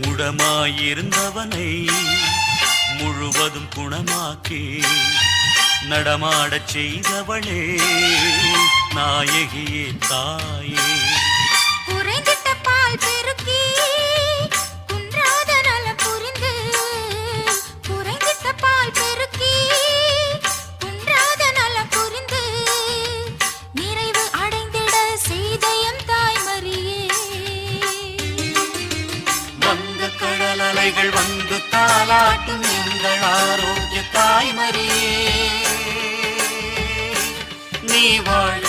முடமாயிருந்தவனை முழுவதும் குணமாக்கி நடமாடச் செய்தவளே நாயகியே தாயே. கடல் வந்து தாலாட்டும் எங்கள் ஆரோக்கிய தாய்மரியே நீ வாழ்